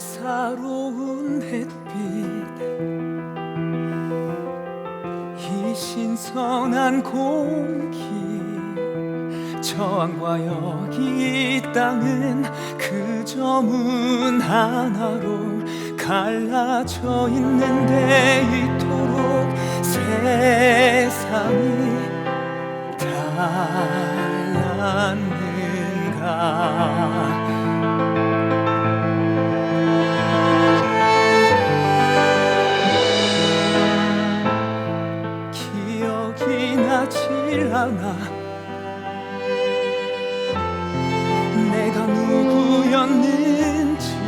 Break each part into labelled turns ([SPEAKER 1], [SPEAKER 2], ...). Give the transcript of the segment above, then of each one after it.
[SPEAKER 1] 사사로운 햇빛 이 신선한 공기 저항과 여기 땅은 그저 문 하나로 갈라져 있는데 이토록 세상이 누구였는지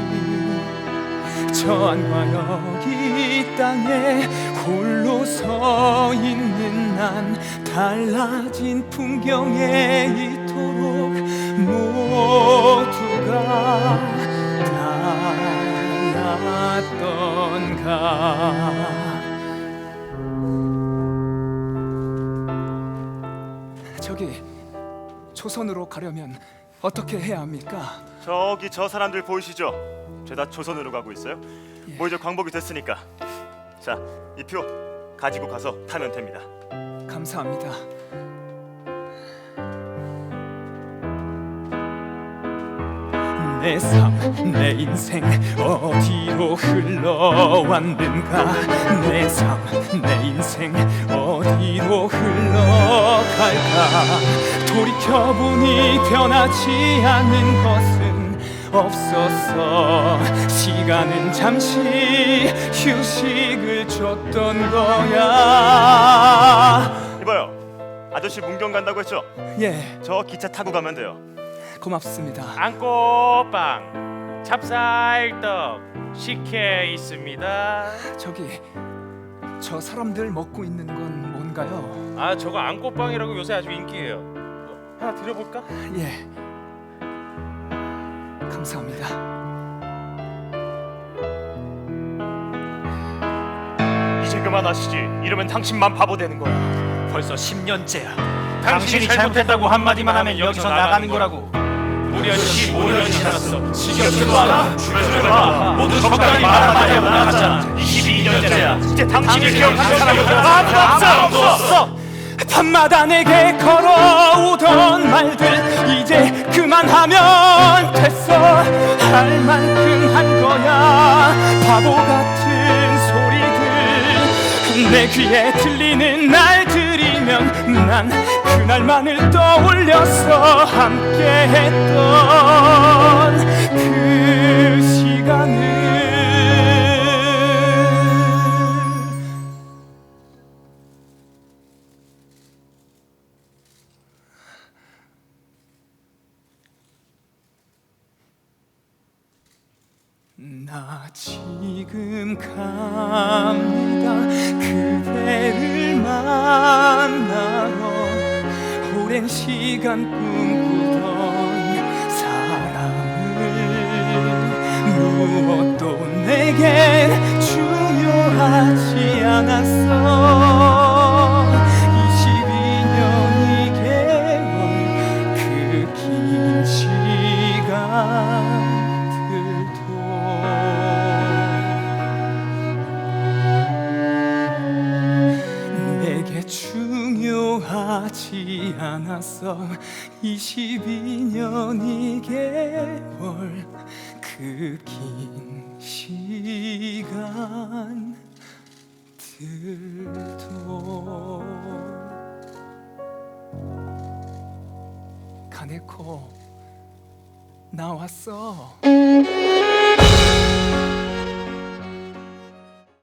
[SPEAKER 1] 저 안과 여기 이 땅에 홀로 서 있는 난 달라진 풍경에 이토록 모두가 달랐던가 저기 조선으로 가려면 어떻게 해야 합니까?
[SPEAKER 2] 저기 저 사람들 보이시죠? 죄다 조선으로 가고 있어요. 뭐 이제 광복이 됐으니까. 자, 이 표 가지고 가서 타면 됩니다.
[SPEAKER 1] 감사합니다. 내 삶, 내 인생 어디로 흘러왔는가? 내 삶, 내 인생 어디로 흘러갈까? 돌이켜보니 변하지 않는 것은 없었어. 시간은 잠시 휴식을 줬던 거야.
[SPEAKER 2] 이봐요. 아저씨 문경 간다고 했죠?
[SPEAKER 1] 예,
[SPEAKER 2] 저 기차 타고 가면 돼요.
[SPEAKER 1] 고맙습니다.
[SPEAKER 3] 안고빵 찹쌀떡 식혜 있습니다
[SPEAKER 1] 저기 저 사람들 먹고 있는 건 뭔가요?
[SPEAKER 3] 아 저거 안고빵이라고 요새 아주 인기예요 어, 하나 드려볼까?
[SPEAKER 1] 예, 감사합니다.
[SPEAKER 2] 이제 그만하시지. 이러면 당신만 바보 되는 거야.
[SPEAKER 4] 벌써 10년째야.
[SPEAKER 3] 당신이 잘못했다고 한마디만 하면 여기서 나가는 거라고 무려 15년이 지났어. 지겹지도 않아? 주변 모두 적당히 말하마자 나갔잖아. 22년째야.
[SPEAKER 2] 이제 당신이 기억하는 사람이
[SPEAKER 3] 아무도 없어. 없어.
[SPEAKER 1] 밤마다 내게 걸어오던 말들 이제 그만하면 됐어. 할 만큼 한 거야. 바보 같은 소리들. 내 귀에 들리는 날 들이면 난 그날만을 떠올려서 함께 했던 그 시간을 나 지금 갑니다 오랜 시간 꿈꾸던 사람을 무엇도 내겐 하지 않았어. 22년이 개월 그 긴 시간들도. 가네코 나왔어